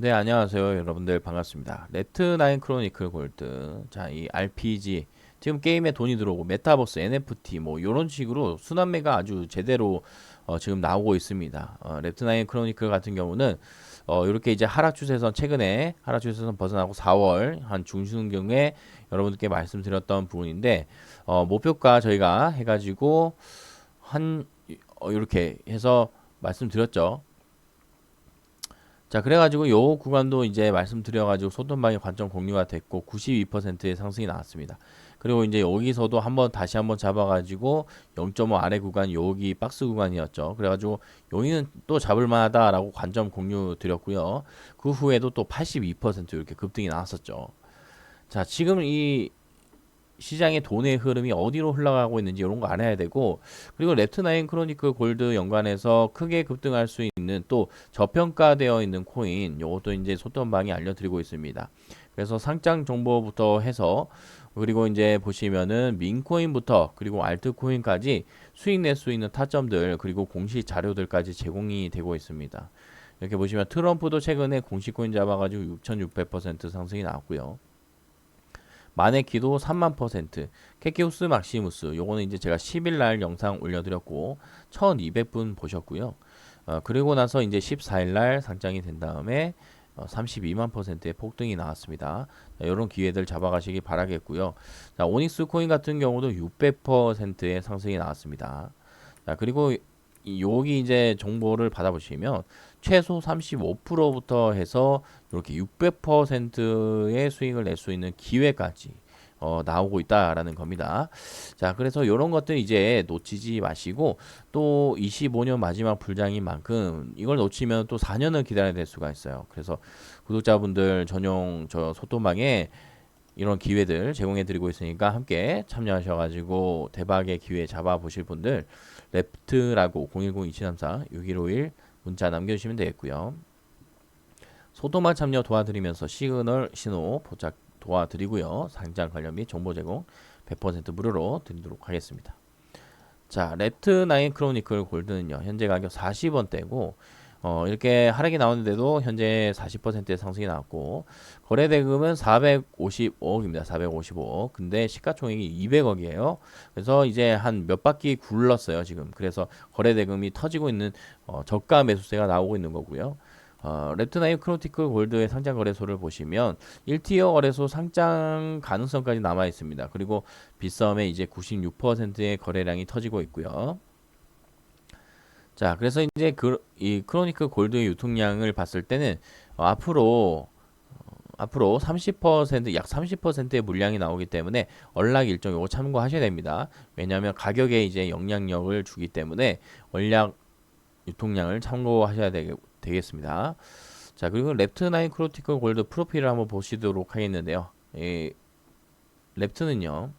네, 안녕하세요. 여러분들 반갑습니다. 레트9 크로니클 골드. 자, 이 RPG. 지금 게임에 돈이 들어오고 메타버스, NFT 뭐 요런 식으로 순환매가 아주 제대로 어, 지금 나오고 있습니다. 어, 레트9 크로니클 같은 경우는 어, 이렇게 이제 하락 추세선 최근에 하락 추세선 벗어나고 4월 한 중순경에 여러분들께 말씀드렸던 부분인데 어, 목표가 저희가 해가지고 한 어, 이렇게 해서 말씀드렸죠. 자, 그래가지고 요 구간도 이제 말씀드려가지고 소돈방의 관점 공유가 됐고 92%의 상승이 나왔습니다. 그리고 이제 여기서도 한번 다시 한번 잡아가지고 0.5 아래 구간 여기 박스 구간이었죠. 그래가지고 여기는 또 잡을만하다라고 관점 공유 드렸고요. 그 후에도 또 82% 이렇게 급등이 나왔었죠. 자, 지금 이 시장의 돈의 흐름이 어디로 흘러가고 있는지 이런 거 알아야 되고 그리고 랩트9 크로니클 골드 연관해서 크게 급등할 수 있는 또 저평가되어 있는 코인 요것도 이제 소통방이 알려드리고 있습니다. 그래서 상장 정보부터 해서 그리고 이제 보시면은 민코인부터 그리고 알트코인까지 수익 낼 수 있는 타점들 그리고 공시 자료들까지 제공이 되고 있습니다. 이렇게 보시면 트럼프도 최근에 공시 코인 잡아가지고 6,600% 상승이 나왔고요. 마네키도 3만 퍼센트, 케키우스 막시무스 요거는 이제 제가 10일 날 영상 올려드렸고 1200분 보셨고요. 어, 그리고 나서 이제 14일 날 상장이 된 다음에 어, 32만 퍼센트의 폭등이 나왔습니다. 자, 이런 기회들 잡아가시기 바라겠고요. 자, 오닉스 코인 같은 경우도 600%의 상승이 나왔습니다. 자, 그리고 이- 여기 이제 정보를 받아보시면 최소 35%부터 해서 이렇게 600%의 수익을 낼 수 있는 기회까지 어, 나오고 있다라는 겁니다. 자, 그래서 이런 것들 이제 놓치지 마시고 또 25년 마지막 불장인 만큼 이걸 놓치면 또 4년을 기다려야 될 수가 있어요. 그래서 구독자분들 전용 저 소통방에 이런 기회들 제공해 드리고 있으니까 함께 참여하셔 가지고 대박의 기회 잡아 보실 분들 랩트라고 010-2734-6151 문자 남겨 주시면 되겠고요. 소통방 참여 도와드리면서 시그널 신호 포착 도와드리고요. 상장 관련 및 정보 제공 100% 무료로 드리도록 하겠습니다. 자, 랩트9 크로니클 골드는요. 현재 가격 40원대고 어, 이렇게 하락이 나오는데도 현재 40%의 상승이 나왔고 거래 대금은 455억입니다. 455억. 근데 시가총액이 200억이에요. 그래서 이제 한 몇 바퀴 굴렀어요, 지금. 그래서 거래 대금이 터지고 있는 어, 저가 매수세가 나오고 있는 거고요. 어, 랩트나이 크로티클 골드의 상장 거래소를 보시면 1티어 거래소 상장 가능성까지 남아 있습니다. 그리고 빗썸에 이제 96%의 거래량이 터지고 있고요. 자, 그래서 이제 그, 이 크로니클 골드의 유통량을 봤을 때는 어, 앞으로 어, 앞으로 30%, 약 30%의 물량이 나오기 때문에 언락 일정 요거 참고하셔야 됩니다. 왜냐하면 가격에 이제 영향력을 주기 때문에 원략 유통량을 참고하셔야 되겠, 되겠습니다. 자, 그리고 랩트9 크로티컬 골드 프로필을 한번 보시도록 하겠는데요. 이 랩트는요.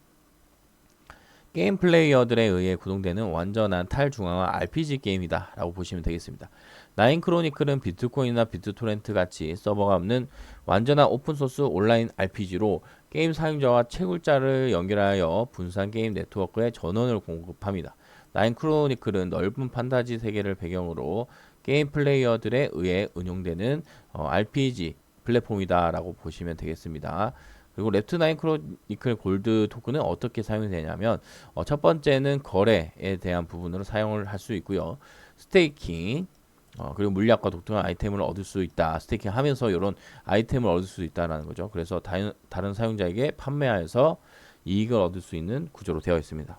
게임 플레이어들에 의해 구동되는 완전한 탈중앙화 RPG 게임이다 라고 보시면 되겠습니다. 나인 크로니클은 비트코인이나 비트토렌트 같이 서버가 없는 완전한 오픈소스 온라인 RPG로 게임 사용자와 채굴자를 연결하여 분산 게임 네트워크에 전원을 공급합니다. 나인 크로니클은 넓은 판타지 세계를 배경으로 게임 플레이어들에 의해 운용되는 어, RPG 플랫폼이다 라고 보시면 되겠습니다. 그리고 랩트9 크로니클 골드 토큰은 어떻게 사용이 되냐면 어, 첫 번째는 거래에 대한 부분으로 사용을 할 수 있고요. 스테이킹 어, 그리고 물약과 독특한 아이템을 얻을 수 있다. 스테이킹 하면서 이런 아이템을 얻을 수 있다라는 거죠. 그래서 다른, 다른 사용자에게 판매하여서 이익을 얻을 수 있는 구조로 되어 있습니다.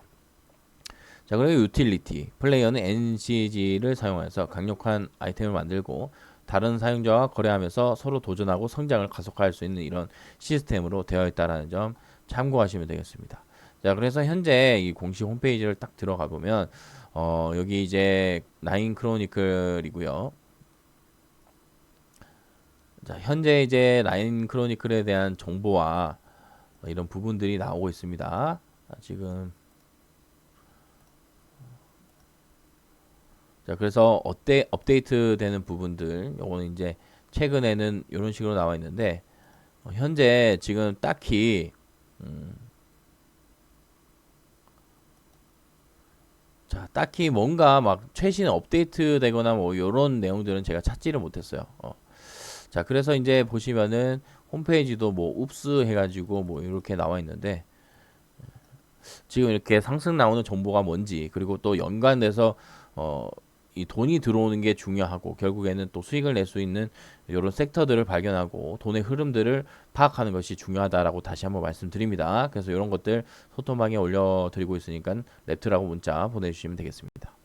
자, 그리고 유틸리티. 플레이어는 NCG를 사용해서 강력한 아이템을 만들고 다른 사용자와 거래하면서 서로 도전하고 성장을 가속화할 수 있는 이런 시스템으로 되어 있다라는 점 참고하시면 되겠습니다. 자, 그래서 현재 이 공식 홈페이지를 딱 들어가 보면 어, 여기 이제 나인 크로니클이고요. 자, 현재 이제 나인 크로니클에 대한 정보와 이런 부분들이 나오고 있습니다. 자, 지금 자, 그래서 업데, 업데이트 되는 부분들, 요거는 이제 최근에는 이런 식으로 나와 있는데, 어, 현재 지금 딱히, 음, 자, 딱히 뭔가 막 최신 업데이트 되거나 뭐 요런 내용들은 제가 찾지를 못했어요. 어. 자, 그래서 이제 보시면은 홈페이지도 뭐 웁스 해가지고 뭐 이렇게 나와 있는데 지금 이렇게 상승 나오는 정보가 뭔지 그리고 또 연관돼서 어, 이 돈이 들어오는 게 중요하고 결국에는 또 수익을 낼 수 있는 이런 섹터들을 발견하고 돈의 흐름들을 파악하는 것이 중요하다라고 다시 한번 말씀드립니다. 그래서 이런 것들 소통방에 올려드리고 있으니까 랩트라고 문자 보내주시면 되겠습니다.